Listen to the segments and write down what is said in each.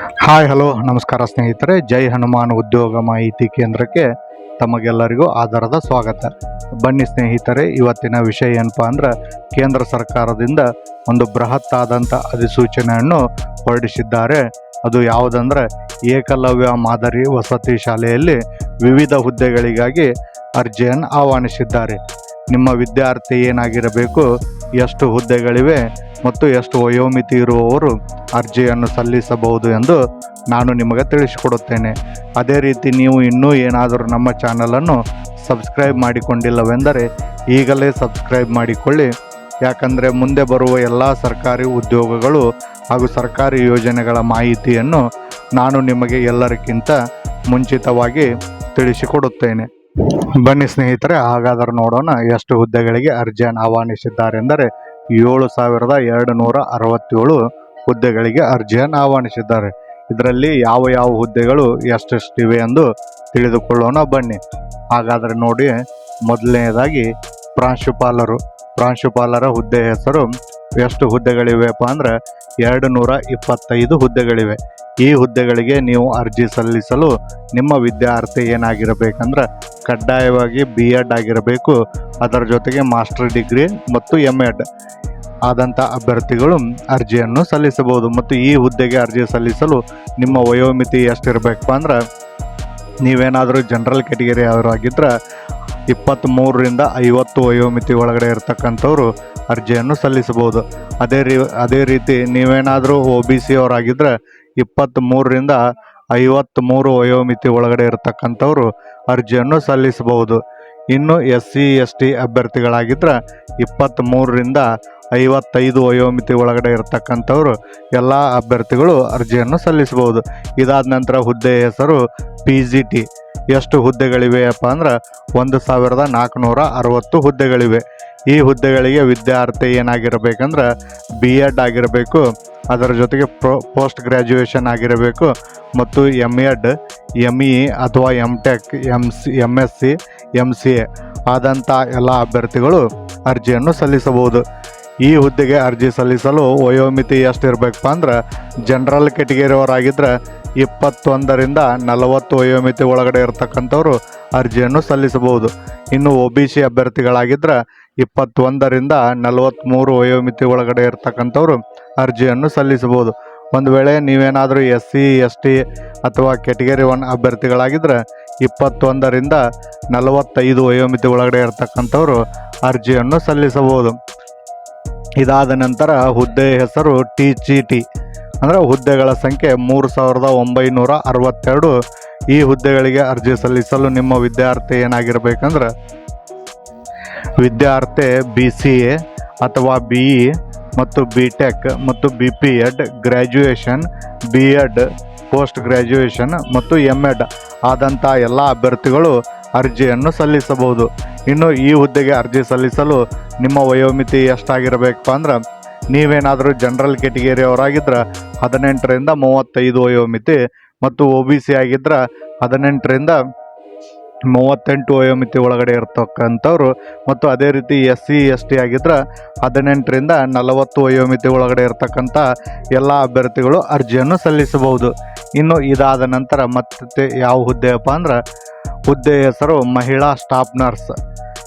Hi hello ನಮಸ್ಕಾರ ಸ್ನೇಹಿತರೆ. ಜೈ ಹನುಮಾನ್ ಉದ್ಯೋಗ ಮಾಹಿತಿ ಕೇಂದ್ರಕ್ಕೆ ತಮಗೆಲ್ಲರಿಗೂ ಆಧಾರದ ಸ್ವಾಗತ. ಬನ್ನಿ ಸ್ನೇಹಿತರೆ, ಇವತ್ತಿನ ವಿಷಯ ಏನಪ್ಪಾ ಅಂದ್ರೆ ಕೇಂದ್ರ ಸರ್ಕಾರದಿಂದ ಒಂದು ಬೃಹತ್ ಆದಂಥ ಅಧಿಸೂಚನೆಯನ್ನು ಹೊರಡಿಸಿದ್ದಾರೆ. ಅದು ಯಾವುದಂದ್ರೆ ಏಕಲವ್ಯ ಮಾದರಿ ವಸತಿ ಶಾಲೆಯಲ್ಲಿ ವಿವಿಧ ಹುದ್ದೆಗಳಿಗಾಗಿ ಅರ್ಜಿಯನ್ನು ಆಹ್ವಾನಿಸಿದ್ದಾರೆ. ನಿಮ್ಮ ವಿದ್ಯಾರ್ಥಿ ಏನಾಗಿರಬೇಕು, ಎಷ್ಟು ಹುದ್ದೆಗಳಿವೆ ಮತ್ತು ಎಷ್ಟು ವಯೋಮಿತಿ ಇರುವವರು ಅರ್ಜಿಯನ್ನು ಸಲ್ಲಿಸಬಹುದು ಎಂದು ನಾನು ನಿಮಗೆ ತಿಳಿಸಿಕೊಡುತ್ತೇನೆ. ಅದೇ ರೀತಿ ನೀವು ಇನ್ನೂ ಏನಾದರೂ ನಮ್ಮ ಚಾನಲನ್ನು ಸಬ್ಸ್ಕ್ರೈಬ್ ಮಾಡಿಕೊಂಡಿಲ್ಲವೆಂದರೆ ಈಗಲೇ ಸಬ್ಸ್ಕ್ರೈಬ್ ಮಾಡಿಕೊಳ್ಳಿ. ಯಾಕಂದರೆ ಮುಂದೆ ಬರುವ ಎಲ್ಲ ಸರ್ಕಾರಿ ಉದ್ಯೋಗಗಳು ಹಾಗೂ ಸರ್ಕಾರಿ ಯೋಜನೆಗಳ ಮಾಹಿತಿಯನ್ನು ನಾನು ನಿಮಗೆ ಎಲ್ಲರಿಗಿಂತ ಮುಂಚಿತವಾಗಿ ತಿಳಿಸಿಕೊಡುತ್ತೇನೆ. ಬನ್ನಿ ಸ್ನೇಹಿತರೆ, ಹಾಗಾದರೆ ನೋಡೋಣ ಎಷ್ಟು ಹುದ್ದೆಗಳಿಗೆ ಅರ್ಜಿಯನ್ನು ಆಹ್ವಾನಿಸಿದ್ದಾರೆಂದರೆ ಏಳು ಸಾವಿರದ ಎರಡು ನೂರ ಅರವತ್ತೇಳು ಹುದ್ದೆಗಳಿಗೆ ಅರ್ಜಿಯನ್ನು ಆಹ್ವಾನಿಸಿದ್ದಾರೆ. ಇದರಲ್ಲಿ ಯಾವ ಯಾವ ಹುದ್ದೆಗಳು ಎಷ್ಟೆಷ್ಟಿವೆ ಎಂದು ತಿಳಿದುಕೊಳ್ಳೋಣ ಬನ್ನಿ. ಹಾಗಾದರೆ ನೋಡಿ ಮೊದಲನೆಯದಾಗಿ ಪ್ರಾಂಶುಪಾಲರು. ಪ್ರಾಂಶುಪಾಲರ ಹುದ್ದೆ ಹೆಸರು ಎಷ್ಟು ಹುದ್ದೆಗಳಿವೆಪ್ಪ ಅಂದ್ರೆ ಎರಡು ನೂರ ಇಪ್ಪತ್ತೈದು ಹುದ್ದೆಗಳಿವೆ. ಈ ಹುದ್ದೆಗಳಿಗೆ ನೀವು ಅರ್ಜಿ ಸಲ್ಲಿಸಲು ನಿಮ್ಮ ವಿದ್ಯಾರ್ಥಿ ಏನಾಗಿರಬೇಕಂದ್ರೆ ಕಡ್ಡಾಯವಾಗಿ ಬಿ ಎಡ್ ಆಗಿರಬೇಕು. ಅದರ ಜೊತೆಗೆ ಮಾಸ್ಟರ್ ಡಿಗ್ರಿ ಮತ್ತು ಎಂ ಎಡ್ ಆದಂಥ ಅಭ್ಯರ್ಥಿಗಳು ಅರ್ಜಿಯನ್ನು ಸಲ್ಲಿಸಬಹುದು. ಮತ್ತು ಈ ಹುದ್ದೆಗೆ ಅರ್ಜಿ ಸಲ್ಲಿಸಲು ನಿಮ್ಮ ವಯೋಮಿತಿ ಎಷ್ಟಿರಬೇಕು ಅಂದ್ರೆ ನೀವೇನಾದರೂ ಜನರಲ್ ಕ್ಯಾಟಗರಿ ಅವರಾಗಿದ್ದರೆ ಇಪ್ಪತ್ತ್ಮೂರರಿಂದ ಐವತ್ತು ವಯೋಮಿತಿ ಒಳಗಡೆ ಇರತಕ್ಕಂಥವ್ರು ಅರ್ಜಿಯನ್ನು ಸಲ್ಲಿಸಬಹುದು. ಅದೇ ರೀ, ಅದೇ ರೀತಿ ನೀವೇನಾದರೂ ಒ ಬಿ ಸಿ ಅವರಾಗಿದ್ದರೆ ಇಪ್ಪತ್ತ್ಮೂರರಿಂದ ಐವತ್ತ್ಮೂರು ವಯೋಮಿತಿ ಒಳಗಡೆ ಇರತಕ್ಕಂಥವ್ರು ಅರ್ಜಿಯನ್ನು ಸಲ್ಲಿಸಬಹುದು. ಇನ್ನು ಎಸ್ ಸಿ ಎಸ್ ಟಿ ಅಭ್ಯರ್ಥಿಗಳಾಗಿದ್ದರೆ ಇಪ್ಪತ್ತ್ಮೂರರಿಂದ ಐವತ್ತೈದು ವಯೋಮಿತಿ ಒಳಗಡೆ ಇರತಕ್ಕಂಥವ್ರು ಎಲ್ಲ ಅಭ್ಯರ್ಥಿಗಳು ಅರ್ಜಿಯನ್ನು ಸಲ್ಲಿಸಬಹುದು. ಇದಾದ ನಂತರ ಹುದ್ದೆ ಹೆಸರು ಪಿ ಜಿ ಟಿ ಎಷ್ಟು ಹುದ್ದೆಗಳಿವೆಯಪ್ಪ ಅಂದ್ರೆ ಒಂದು ಸಾವಿರದ ನಾಲ್ಕುನೂರ ಅರವತ್ತು ಹುದ್ದೆಗಳಿವೆ. ಈ ಹುದ್ದೆಗಳಿಗೆ ವಿದ್ಯಾರ್ಥಿ ಏನಾಗಿರಬೇಕಂದ್ರೆ ಬಿ ಎಡ್ ಆಗಿರಬೇಕು ಅದರ ಜೊತೆಗೆ ಪ್ರೊ ಪೋಸ್ಟ್ ಗ್ರ್ಯಾಜುಯೇಷನ್ ಆಗಿರಬೇಕು ಮತ್ತು ಎಂ ಎಡ್ ಎಂ ಇ ಅಥವಾ M Tech M C M S C M C A ಆದಂಥ ಎಲ್ಲ ಅಭ್ಯರ್ಥಿಗಳು ಅರ್ಜಿಯನ್ನು ಸಲ್ಲಿಸಬಹುದು. ಈ ಹುದ್ದೆಗೆ ಅರ್ಜಿ ಸಲ್ಲಿಸಲು ವಯೋಮಿತಿ ಎಷ್ಟಿರಬೇಕಪ್ಪ ಅಂದ್ರೆ ಜನರಲ್ ಕೆಟಗರಿಯವರಾಗಿದ್ದರೆ ಇಪ್ಪತ್ತೊಂದರಿಂದ ನಲವತ್ತು ವಯೋಮಿತಿ ಒಳಗಡೆ ಇರತಕ್ಕಂಥವರು ಅರ್ಜಿಯನ್ನು ಸಲ್ಲಿಸಬಹುದು. ಇನ್ನು ಒ ಬಿ ಸಿ ಅಭ್ಯರ್ಥಿಗಳಾಗಿದ್ದರೆ ಇಪ್ಪತ್ತೊಂದರಿಂದ ನಲವತ್ತ್ಮೂರು ವಯೋಮಿತಿ ಒಳಗಡೆ ಇರತಕ್ಕಂಥವರು ಅರ್ಜಿಯನ್ನು ಸಲ್ಲಿಸಬಹುದು. ಒಂದು ವೇಳೆ ನೀವೇನಾದರೂ ಎಸ್ ಸಿ ಎಸ್ ಟಿ ಅಥವಾ ಕೆಟಗರಿ ಒನ್ ಅಭ್ಯರ್ಥಿಗಳಾಗಿದ್ದರೆ ಇಪ್ಪತ್ತೊಂದರಿಂದ ನಲವತ್ತೈದು ವಯೋಮಿತಿ ಒಳಗಡೆ ಇರತಕ್ಕಂಥವರು ಅರ್ಜಿಯನ್ನು ಸಲ್ಲಿಸಬಹುದು. ಇದಾದ ನಂತರ ಹುದ್ದೆ ಹೆಸರು ಟಿ ಜಿ ಟಿ ಅಂದರೆ ಹುದ್ದೆಗಳ ಸಂಖ್ಯೆ ಮೂರು ಸಾವಿರದ ಒಂಬೈನೂರ ಅರವತ್ತೆರಡು. ಈ ಹುದ್ದೆಗಳಿಗೆ ಅರ್ಜಿ ಸಲ್ಲಿಸಲು ನಿಮ್ಮ ವಿದ್ಯಾರ್ಥಿ ಏನಾಗಿರಬೇಕಂದ್ರೆ ವಿದ್ಯಾರ್ಥಿ ಬಿ ಸಿ ಎ ಅಥವಾ ಬಿ ಇ ಮತ್ತು ಬಿ ಟೆಕ್ ಮತ್ತು B P Ed graduation B Ed post graduation ಮತ್ತು ಎಂ ಎಡ್ ಆದಂಥ ಎಲ್ಲ ಅಭ್ಯರ್ಥಿಗಳು ಅರ್ಜಿಯನ್ನು ಸಲ್ಲಿಸಬಹುದು. ಇನ್ನು ಈ ಹುದ್ದೆಗೆ ಅರ್ಜಿ ಸಲ್ಲಿಸಲು ನಿಮ್ಮ ವಯೋಮಿತಿ ಎಷ್ಟಾಗಿರಬೇಕಪ್ಪ ಅಂದ್ರೆ ನೀವೇನಾದರೂ ಜನರಲ್ ಕೆಟಗರಿ ಅವರಾಗಿದ್ದರೆ ಹದಿನೆಂಟರಿಂದ ಮೂವತ್ತೈದು ವಯೋಮಿತಿ ಮತ್ತು ಒ ಬಿ ಸಿ ಆಗಿದ್ರೆ ಹದಿನೆಂಟರಿಂದ ಮೂವತ್ತೆಂಟು ವಯೋಮಿತಿ ಒಳಗಡೆ ಇರ್ತಕ್ಕಂಥವ್ರು. ಮತ್ತು ಅದೇ ರೀತಿ ಎಸ್ ಸಿ ಎಸ್ ಟಿ ಆಗಿದ್ರೆ ಹದಿನೆಂಟರಿಂದ ನಲವತ್ತು ವಯೋಮಿತಿ ಒಳಗಡೆ ಇರತಕ್ಕಂಥ ಎಲ್ಲ ಅಭ್ಯರ್ಥಿಗಳು ಅರ್ಜಿಯನ್ನು ಸಲ್ಲಿಸಬಹುದು. ಇನ್ನು ಇದಾದ ನಂತರ ಮತ್ತೆ ಯಾವ ಹುದ್ದೆಯಪ್ಪ ಅಂದ್ರೆ ಹುದ್ದೆ ಹೆಸರು ಮಹಿಳಾ ಸ್ಟಾಫ್ ನರ್ಸ್.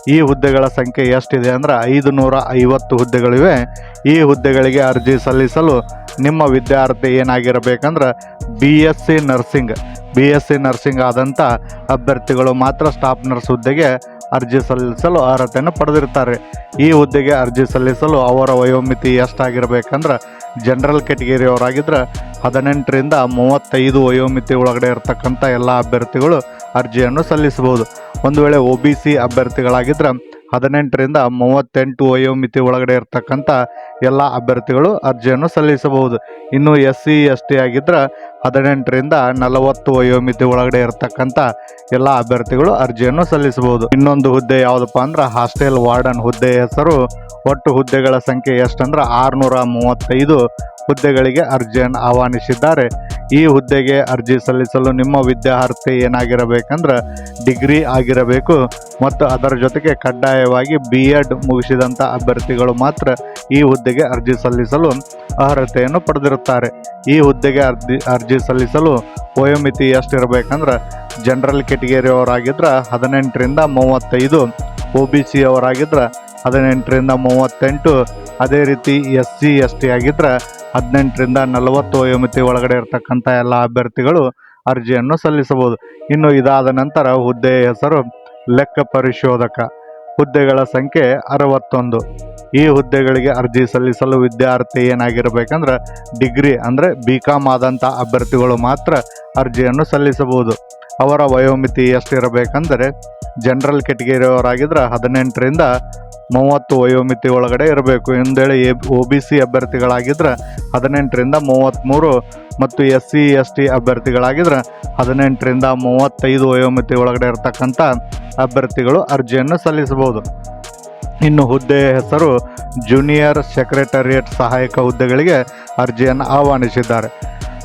ಈ ಹುದ್ದೆಗಳ ಸಂಖ್ಯೆ ಎಷ್ಟಿದೆ ಅಂದರೆ ಐದು ನೂರ ಐವತ್ತು ಹುದ್ದೆಗಳಿವೆ. ಈ ಹುದ್ದೆಗಳಿಗೆ ಅರ್ಜಿ ಸಲ್ಲಿಸಲು ನಿಮ್ಮ ವಿದ್ಯಾರ್ಥಿ ಏನಾಗಿರಬೇಕಂದ್ರೆ B S C nursing. B S C nursing ಆದಂಥ ಅಭ್ಯರ್ಥಿಗಳು ಮಾತ್ರ ಸ್ಟಾಫ್ ನರ್ಸ್ ಹುದ್ದೆಗೆ ಅರ್ಜಿ ಸಲ್ಲಿಸಲು ಅರ್ಹತೆಯನ್ನು ಪಡೆದಿರ್ತಾರೆ ಈ ಹುದ್ದೆಗೆ ಅರ್ಜಿ ಸಲ್ಲಿಸಲು ಅವರ ವಯೋಮಿತಿ ಎಷ್ಟಾಗಿರಬೇಕಂದ್ರೆ ಜನರಲ್ ಕೆಟಗರಿಯವರಾಗಿದ್ದರೆ ಹದಿನೆಂಟರಿಂದ ಮೂವತ್ತೈದು ವಯೋಮಿತಿ ಒಳಗಡೆ ಇರತಕ್ಕಂಥ ಎಲ್ಲ ಅಭ್ಯರ್ಥಿಗಳು ಅರ್ಜಿಯನ್ನು ಸಲ್ಲಿಸಬಹುದು. ಒಂದು ವೇಳೆ ಒ ಬಿ ಸಿ ಅಭ್ಯರ್ಥಿಗಳಾಗಿದ್ದರೆ ಹದಿನೆಂಟರಿಂದ ಮೂವತ್ತೆಂಟು ವಯೋಮಿತಿ ಒಳಗಡೆ ಇರತಕ್ಕಂಥ ಎಲ್ಲ ಅಭ್ಯರ್ಥಿಗಳು ಅರ್ಜಿಯನ್ನು ಸಲ್ಲಿಸಬಹುದು. ಇನ್ನು ಎಸ್ ಸಿ ಎಸ್ ಟಿ ಆಗಿದ್ದರೆ ಹದಿನೆಂಟರಿಂದ ನಲವತ್ತು ವಯೋಮಿತಿ ಒಳಗಡೆ ಇರತಕ್ಕಂಥ ಎಲ್ಲ ಅಭ್ಯರ್ಥಿಗಳು ಅರ್ಜಿಯನ್ನು ಸಲ್ಲಿಸಬಹುದು. ಇನ್ನೊಂದು ಹುದ್ದೆ ಯಾವುದಪ್ಪ ಅಂದ್ರೆ ಹಾಸ್ಟೆಲ್ ವಾರ್ಡನ್ ಹುದ್ದೆ ಹೆಸರು. ಒಟ್ಟು ಹುದ್ದೆಗಳ ಸಂಖ್ಯೆ ಎಷ್ಟಂದ್ರೆ ಆರುನೂರ ಮೂವತ್ತೈದು ಹುದ್ದೆಗಳಿಗೆ ಅರ್ಜಿಯನ್ನು ಆಹ್ವಾನಿಸಿದ್ದಾರೆ. ಈ ಹುದ್ದೆಗೆ ಅರ್ಜಿ ಸಲ್ಲಿಸಲು ನಿಮ್ಮ ವಿದ್ಯಾರ್ಥಿ ಏನಾಗಿರಬೇಕಂದ್ರೆ ಡಿಗ್ರಿ ಆಗಿರಬೇಕು ಮತ್ತು ಅದರ ಜೊತೆಗೆ ಕಡ್ಡಾಯವಾಗಿ ಬಿ ಎಡ್ ಮುಗಿಸಿದಂಥ ಅಭ್ಯರ್ಥಿಗಳು ಮಾತ್ರ ಈ ಹುದ್ದೆಗೆ ಅರ್ಜಿ ಸಲ್ಲಿಸಲು ಅರ್ಹತೆಯನ್ನು ಪಡೆದಿರುತ್ತಾರೆ. ಈ ಹುದ್ದೆಗೆ ಅರ್ಜಿ ಅರ್ಜಿ ಸಲ್ಲಿಸಲು ವಯೋಮಿತಿ ಎಷ್ಟಿರಬೇಕಂದ್ರೆ ಜನರಲ್ ಕೆಟಗರಿಯವರಾಗಿದ್ದರೆ ಹದಿನೆಂಟರಿಂದ ಮೂವತ್ತೈದು, ಒ ಬಿ ಸಿ ಅವರಾಗಿದ್ದರೆ ಹದಿನೆಂಟರಿಂದ ಮೂವತ್ತೆಂಟು, ಅದೇ ರೀತಿ ಎಸ್ ಸಿ, ಎಸ್ ಟಿ ಆಗಿದ್ದರೆ ಹದಿನೆಂಟರಿಂದ ನಲವತ್ತು ವಯೋಮಿತಿ ಒಳಗಡೆ ಇರತಕ್ಕಂಥ ಎಲ್ಲ ಅಭ್ಯರ್ಥಿಗಳು ಅರ್ಜಿಯನ್ನು ಸಲ್ಲಿಸಬಹುದು. ಇನ್ನು ಇದಾದ ನಂತರ ಹುದ್ದೆಯ ಹೆಸರು ಲೆಕ್ಕ ಪರಿಶೋಧಕ. ಹುದ್ದೆಗಳ ಸಂಖ್ಯೆ ಅರವತ್ತೊಂದು. ಈ ಹುದ್ದೆಗಳಿಗೆ ಅರ್ಜಿ ಸಲ್ಲಿಸಲು ವಿದ್ಯಾರ್ಥಿ ಏನಾಗಿರಬೇಕಂದ್ರೆ ಡಿಗ್ರಿ ಅಂದರೆ ಬಿ ಕಾಮ್ ಆದಂಥ ಅಭ್ಯರ್ಥಿಗಳು ಮಾತ್ರ ಅರ್ಜಿಯನ್ನು ಸಲ್ಲಿಸಬಹುದು. ಅವರ ವಯೋಮಿತಿ ಎಷ್ಟಿರಬೇಕಂದರೆ ಜನರಲ್ ಕೆಟಗರಿಯವರಾಗಿದ್ದರೆ ಹದಿನೆಂಟರಿಂದ ಮೂವತ್ತು ವಯೋಮಿತಿ ಒಳಗಡೆ ಇರಬೇಕು. ಎಂದೇಳಿ ಎ, ಒ ಬಿ ಸಿ ಅಭ್ಯರ್ಥಿಗಳಾಗಿದ್ದರೆ ಹದಿನೆಂಟರಿಂದ ಮೂವತ್ತ್ಮೂರು ಮತ್ತು ಎಸ್ ಸಿ ಎಸ್ ಟಿ ಅಭ್ಯರ್ಥಿಗಳಾಗಿದ್ದರೆ ಹದಿನೆಂಟರಿಂದ ಮೂವತ್ತೈದು ವಯೋಮಿತಿ ಒಳಗಡೆ ಇರತಕ್ಕಂಥ ಅಭ್ಯರ್ಥಿಗಳು ಅರ್ಜಿಯನ್ನು ಸಲ್ಲಿಸಬಹುದು. ಇನ್ನು ಹುದ್ದೆಯ ಹೆಸರು ಜೂನಿಯರ್ ಸೆಕ್ರೆಟರಿಯೇಟ್ ಸಹಾಯಕ ಹುದ್ದೆಗಳಿಗೆ ಅರ್ಜಿಯನ್ನು ಆಹ್ವಾನಿಸಿದ್ದಾರೆ.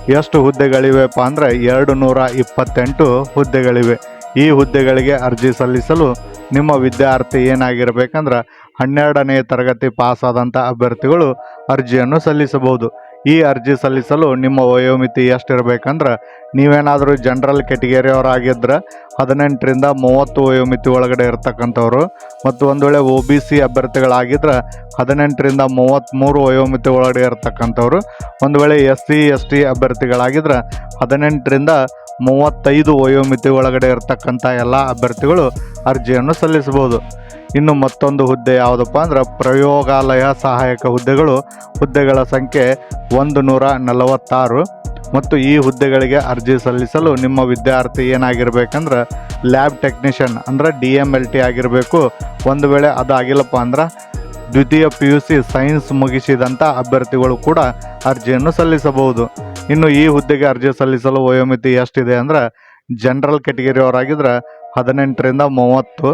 ಎಷ್ಟು ಹುದ್ದೆಗಳಿವೆಪ್ಪ ಅಂದರೆ ಎರಡು ನೂರ ಇಪ್ಪತ್ತೆಂಟು ಹುದ್ದೆಗಳಿವೆ. ಈ ಹುದ್ದೆಗಳಿಗೆ ಅರ್ಜಿ ಸಲ್ಲಿಸಲು ನಿಮ್ಮ ವಿದ್ಯಾರ್ಥಿ ಏನಾಗಿರಬೇಕಂದ್ರೆ ಹನ್ನೆರಡನೇ ತರಗತಿ ಪಾಸಾದಂಥ ಅಭ್ಯರ್ಥಿಗಳು ಅರ್ಜಿಯನ್ನು ಸಲ್ಲಿಸಬಹುದು. ಈ ಅರ್ಜಿ ಸಲ್ಲಿಸಲು ನಿಮ್ಮ ವಯೋಮಿತಿ ಎಷ್ಟಿರಬೇಕಂದ್ರೆ ನೀವೇನಾದರೂ ಜನರಲ್ ಕೆಟಗರಿಯವರಾಗಿದ್ದರೆ ಹದಿನೆಂಟರಿಂದ ಮೂವತ್ತು ವಯೋಮಿತಿ ಒಳಗಡೆ ಇರತಕ್ಕಂಥವ್ರು. ಮತ್ತು ಒಂದು ವೇಳೆ ಒ ಬಿ ಸಿ ಅಭ್ಯರ್ಥಿಗಳಾಗಿದ್ದರೆ ಹದಿನೆಂಟರಿಂದ ಮೂವತ್ತ್ಮೂರು ವಯೋಮಿತಿ ಒಳಗಡೆ ಇರತಕ್ಕಂಥವ್ರು. ಒಂದು ವೇಳೆ ಎಸ್ ಸಿ ಎಸ್ ಟಿ ಅಭ್ಯರ್ಥಿಗಳಾಗಿದ್ದರೆ ಹದಿನೆಂಟರಿಂದ ಮೂವತ್ತೈದು ವಯೋಮಿತಿ ಒಳಗಡೆ ಇರತಕ್ಕಂಥ ಎಲ್ಲ ಅಭ್ಯರ್ಥಿಗಳು ಅರ್ಜಿಯನ್ನು ಸಲ್ಲಿಸಬಹುದು. ಇನ್ನು ಮತ್ತೊಂದು ಹುದ್ದೆ ಯಾವುದಪ್ಪ ಅಂದ್ರೆ ಪ್ರಯೋಗಾಲಯ ಸಹಾಯಕ ಹುದ್ದೆಗಳು. ಹುದ್ದೆಗಳ ಸಂಖ್ಯೆ ಒಂದು ನೂರ ನಲವತ್ತಾರು. ಮತ್ತು ಈ ಹುದ್ದೆಗಳಿಗೆ ಅರ್ಜಿ ಸಲ್ಲಿಸಲು ನಿಮ್ಮ ವಿದ್ಯಾರ್ಥಿ ಏನಾಗಿರ್ಬೇಕಂದ್ರೆ ಲ್ಯಾಬ್ ಟೆಕ್ನಿಷಿಯನ್ ಅಂದ್ರೆ ಡಿ ಎಂ ಎಲ್ ಟಿ ಆಗಿರಬೇಕು. ಒಂದು ವೇಳೆ ಅದು ಆಗಿಲ್ಲಪ್ಪ ಅಂದ್ರೆ ದ್ವಿತೀಯ ಪಿ ಯು ಸಿ ಸೈನ್ಸ್ ಮುಗಿಸಿದಂಥ ಅಭ್ಯರ್ಥಿಗಳು ಕೂಡ ಅರ್ಜಿಯನ್ನು ಸಲ್ಲಿಸಬಹುದು. ಇನ್ನು ಈ ಹುದ್ದೆಗೆ ಅರ್ಜಿ ಸಲ್ಲಿಸಲು ವಯೋಮಿತಿ ಎಷ್ಟಿದೆ ಅಂದರೆ ಜನರಲ್ ಕೆಟಗರಿಯವರಾಗಿದ್ರೆ ಹದಿನೆಂಟರಿಂದ ಮೂವತ್ತು.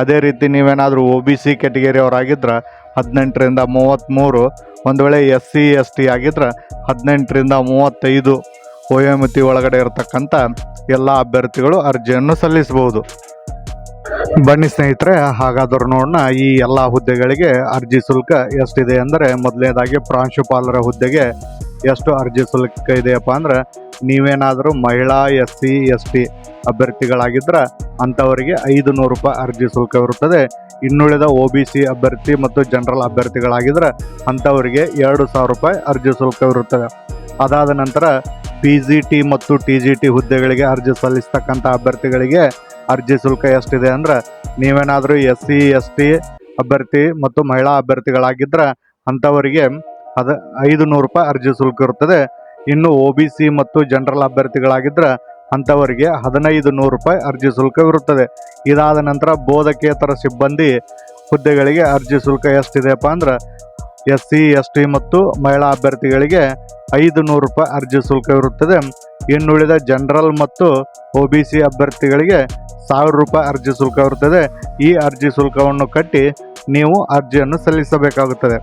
ಅದೇ ರೀತಿ ನೀವೇನಾದರೂ ಒ ಬಿ ಸಿ ಕ್ಯಾಟಗರಿಯವರಾಗಿದ್ದರೆ ಹದಿನೆಂಟರಿಂದ ಮೂವತ್ತ್ಮೂರು ಒಂದು ವೇಳೆ ಎಸ್ ಸಿ ಎಸ್ ಟಿ ಆಗಿದ್ದರೆ ಹದಿನೆಂಟರಿಂದ ಮೂವತ್ತೈದು. ವಯೋಮಿತಿ ಒಳಗಡೆ ಇರತಕ್ಕಂಥ ಎಲ್ಲ ಅಭ್ಯರ್ಥಿಗಳು ಅರ್ಜಿಯನ್ನು ಸಲ್ಲಿಸಬಹುದು. ಬನ್ನಿ ಸ್ನೇಹಿತರೆ, ಹಾಗಾದರೂ ನೋಡೋಣ ಈ ಎಲ್ಲ ಹುದ್ದೆಗಳಿಗೆ ಅರ್ಜಿ ಶುಲ್ಕ ಎಷ್ಟಿದೆ ಅಂದರೆ ಮೊದಲನೇದಾಗಿ ಪ್ರಾಂಶುಪಾಲರ ಹುದ್ದೆಗೆ ಎಷ್ಟು ಅರ್ಜಿ ಶುಲ್ಕ ಇದೆಯಪ್ಪ ಅಂದರೆ ನೀವೇನಾದರೂ ಮಹಿಳಾ ಎಸ್ ಸಿ ಎಸ್ ಟಿ ಅಭ್ಯರ್ಥಿಗಳಾಗಿದ್ದರೆ ಅಂಥವರಿಗೆ ಐದು ನೂರು ರೂಪಾಯಿ ಅರ್ಜಿ ಶುಲ್ಕವಿರುತ್ತದೆ ಇನ್ನುಳಿದ ಒ ಬಿ ಸಿ ಅಭ್ಯರ್ಥಿ ಮತ್ತು ಜನರಲ್ ಅಭ್ಯರ್ಥಿಗಳಾಗಿದ್ದರೆ ಅಂಥವರಿಗೆ ಎರಡು ಸಾವಿರ ರೂಪಾಯಿ ಅರ್ಜಿ ಶುಲ್ಕವಿರುತ್ತದೆ ಅದಾದ ನಂತರ ಪಿ ಜಿ ಟಿ ಮತ್ತು ಟಿ ಜಿ ಟಿ ಹುದ್ದೆಗಳಿಗೆ ಅರ್ಜಿ ಸಲ್ಲಿಸ್ತಕ್ಕಂಥ ಅಭ್ಯರ್ಥಿಗಳಿಗೆ ಅರ್ಜಿ ಶುಲ್ಕ ಎಷ್ಟಿದೆ ಅಂದ್ರೆ ನೀವೇನಾದರೂ ಎಸ್ ಸಿ ಎಸ್ ಟಿ ಅಭ್ಯರ್ಥಿ ಮತ್ತು ಮಹಿಳಾ ಅಭ್ಯರ್ಥಿಗಳಾಗಿದ್ದರೆ ಅಂಥವರಿಗೆ ಅದ ಐದು ನೂರು ರೂಪಾಯಿ ಅರ್ಜಿ ಶುಲ್ಕ ಇರುತ್ತದೆ. ಇನ್ನು ಒ ಬಿ ಸಿ ಮತ್ತು ಜನರಲ್ ಅಭ್ಯರ್ಥಿಗಳಾಗಿದ್ದರೆ ಅಂಥವರಿಗೆ ಹದಿನೈದು ನೂರು ರೂಪಾಯಿ ಅರ್ಜಿ ಶುಲ್ಕವಿರುತ್ತದೆ ಇದಾದ ನಂತರ ಬೋಧಕೇತರ ಸಿಬ್ಬಂದಿ ಹುದ್ದೆಗಳಿಗೆ ಅರ್ಜಿ ಶುಲ್ಕ ಎಷ್ಟಿದೆಯಪ್ಪ ಅಂದ್ರೆ ಎಸ್ ಸಿ ಎಸ್ ಟಿ ಮತ್ತು ಮಹಿಳಾ ಅಭ್ಯರ್ಥಿಗಳಿಗೆ ಐದು ನೂರು ರೂಪಾಯಿ ಅರ್ಜಿ ಶುಲ್ಕವಿರುತ್ತದೆ ಇನ್ನುಳಿದ ಜನರಲ್ ಮತ್ತು ಒ ಬಿ ಸಿ ಅಭ್ಯರ್ಥಿಗಳಿಗೆ ಸಾವಿರ ರೂಪಾಯಿ ಅರ್ಜಿ ಶುಲ್ಕವಿರುತ್ತದೆ ಈ ಅರ್ಜಿ ಶುಲ್ಕವನ್ನು ಕಟ್ಟಿ ನೀವು ಅರ್ಜಿಯನ್ನು ಸಲ್ಲಿಸಬೇಕಾಗುತ್ತದೆ.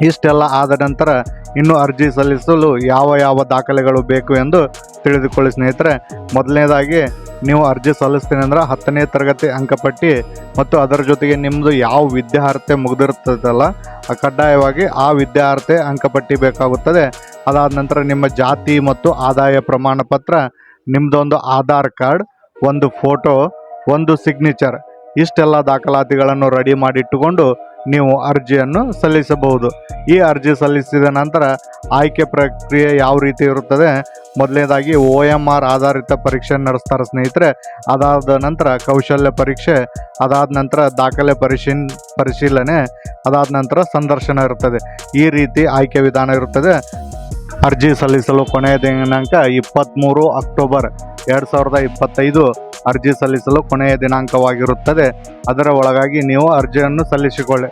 ಇಷ್ಟೆಲ್ಲ ಆದ ನಂತರ ಇನ್ನು ಅರ್ಜಿ ಸಲ್ಲಿಸಲು ಯಾವ ಯಾವ ದಾಖಲೆಗಳು ಬೇಕು ಎಂದು ತಿಳಿದುಕೊಳ್ಳಿ ಸ್ನೇಹಿತರೆ. ಮೊದಲನೇದಾಗಿ ನೀವು ಅರ್ಜಿ ಸಲ್ಲಿಸ್ತೀನಿ ಅಂದ್ರೆ ಹತ್ತನೇ ತರಗತಿ ಅಂಕಪಟ್ಟಿ ಮತ್ತು ಅದರ ಜೊತೆಗೆ ನಿಮ್ಮದು ಯಾವ ವಿದ್ಯಾರ್ಹತೆ ಮುಗಿದಿರ್ತದಲ್ಲ ಕಡ್ಡಾಯವಾಗಿ ಆ ವಿದ್ಯಾರ್ಹತೆ ಅಂಕಪಟ್ಟಿ ಬೇಕಾಗುತ್ತದೆ. ಅದಾದ ನಂತರ ನಿಮ್ಮ ಜಾತಿ ಮತ್ತು ಆದಾಯ ಪ್ರಮಾಣ ಪತ್ರ ನಿಮ್ಮದೊಂದು ಆಧಾರ್ ಕಾರ್ಡ್, ಒಂದು ಫೋಟೋ, ಒಂದು ಸಿಗ್ನೇಚರ್, ಇಷ್ಟೆಲ್ಲ ದಾಖಲಾತಿಗಳನ್ನು ರೆಡಿ ಮಾಡಿಟ್ಟುಕೊಂಡು ನೀವು ಅರ್ಜಿಯನ್ನು ಸಲ್ಲಿಸಬಹುದು. ಈ ಅರ್ಜಿ ಸಲ್ಲಿಸಿದ ನಂತರ ಆಯ್ಕೆ ಪ್ರಕ್ರಿಯೆ ಯಾವ ರೀತಿ ಇರುತ್ತದೆ? ಮೊದಲನೇದಾಗಿ ಒ ಎಂ ಆರ್ ಆಧಾರಿತ ಪರೀಕ್ಷೆ ನಡೆಸ್ತಾರೆ ಸ್ನೇಹಿತರೆ, ಅದಾದ ನಂತರ ಕೌಶಲ್ಯ ಪರೀಕ್ಷೆ, ಅದಾದ ನಂತರ ದಾಖಲೆ ಪರಿಶೀಲ್ ಪರಿಶೀಲನೆ, ಅದಾದ ನಂತರ ಸಂದರ್ಶನ ಇರುತ್ತದೆ. ಈ ರೀತಿ ಆಯ್ಕೆ ವಿಧಾನ ಇರುತ್ತದೆ. ಅರ್ಜಿ ಸಲ್ಲಿಸಲು ಕೊನೆಯ ದಿನಾಂಕ ಇಪ್ಪತ್ತ್ಮೂರು ಅಕ್ಟೋಬರ್ ಎರಡು ಸಾವಿರದ ಇಪ್ಪತ್ತೈದು. ಅರ್ಜಿ ಸಲ್ಲಿಸಲು ಕೊನೆಯ ದಿನಾಂಕವಾಗಿರುತ್ತದೆ. ಅದರ ಒಳಗಾಗಿ ನೀವು ಅರ್ಜಿಯನ್ನು ಸಲ್ಲಿಸಿಕೊಳ್ಳಿ.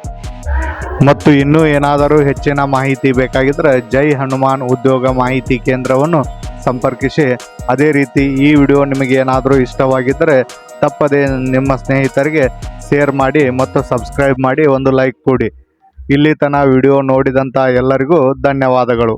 ಮತ್ತು ಇನ್ನೂ ಏನಾದರೂ ಹೆಚ್ಚಿನ ಮಾಹಿತಿ ಬೇಕಾಗಿದ್ದರೆ ಜೈ ಹನುಮಾನ್ ಉದ್ಯೋಗ ಮಾಹಿತಿ ಕೇಂದ್ರವನ್ನು ಸಂಪರ್ಕಿಸಿ. ಅದೇ ರೀತಿ ಈ ವಿಡಿಯೋ ನಿಮಗೆ ಏನಾದರೂ ಇಷ್ಟವಾಗಿದ್ದರೆ ತಪ್ಪದೇ ನಿಮ್ಮ ಸ್ನೇಹಿತರಿಗೆ ಶೇರ್ ಮಾಡಿ ಮತ್ತು ಸಬ್ಸ್ಕ್ರೈಬ್ ಮಾಡಿ ಒಂದು ಲೈಕ್ ಕೊಡಿ. ಇಲ್ಲಿ ತನ ವಿಡಿಯೋ ನೋಡಿದಂಥ ಎಲ್ಲರಿಗೂ ಧನ್ಯವಾದಗಳು.